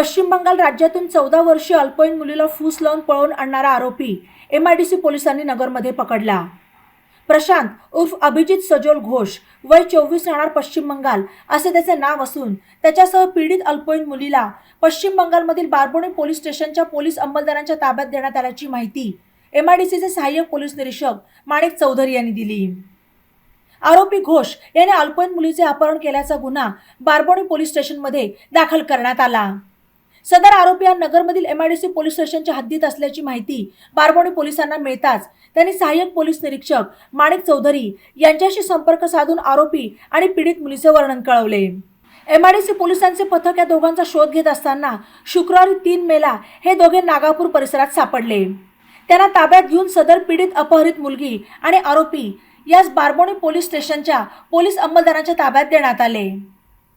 पश्चिम बंगाल राज्यातून चौदा वर्षीय अल्पवयीन मुलीला फूस लावून पळवून आणणारा आरोपी एम आय डी सी पोलिसांनी नगरमध्ये पकडला. प्रशांत उर्फ अभिजित सजोल घोष वय चोवीस राहणार पश्चिम बंगाल असे त्याचे नाव असून त्याच्यासह पीडित अल्पवयीन मुलीला पश्चिम बंगालमधील बारबोणी पोलीस स्टेशनच्या पोलीस अंमलदारांच्या ताब्यात देण्यात आल्याची माहिती एमआयडीसीचे सहाय्यक पोलीस निरीक्षक माणिक चौधरी यांनी दिली. आरोपी घोष याने अल्पवयीन मुलीचे अपहरण केल्याचा गुन्हा बारबोणी पोलीस स्टेशनमध्ये दाखल करण्यात आला. सदर आरोपी हा नगरमधील एमआयडीसी पोलीस स्टेशनच्या हद्दीत असल्याची माहिती बारबोणी पोलिसांना मिळताच त्यांनी सहाय्यक पोलीस निरीक्षक माणिक चौधरी यांच्याशी संपर्क साधून आरोपी आणि पीडित मुलीचे वर्णन कळवले. एमआयडीसी पोलिसांचे पथक या दोघांचा शोध घेत असताना शुक्रवारी तीन मेला हे दोघे नागापूर परिसरात सापडले. त्यांना ताब्यात घेऊन सदर पीडित अपहरित मुलगी आणि आरोपी यास बारबोणी पोलीस स्टेशनच्या पोलीस अंमलदारांच्या ताब्यात देण्यात आले.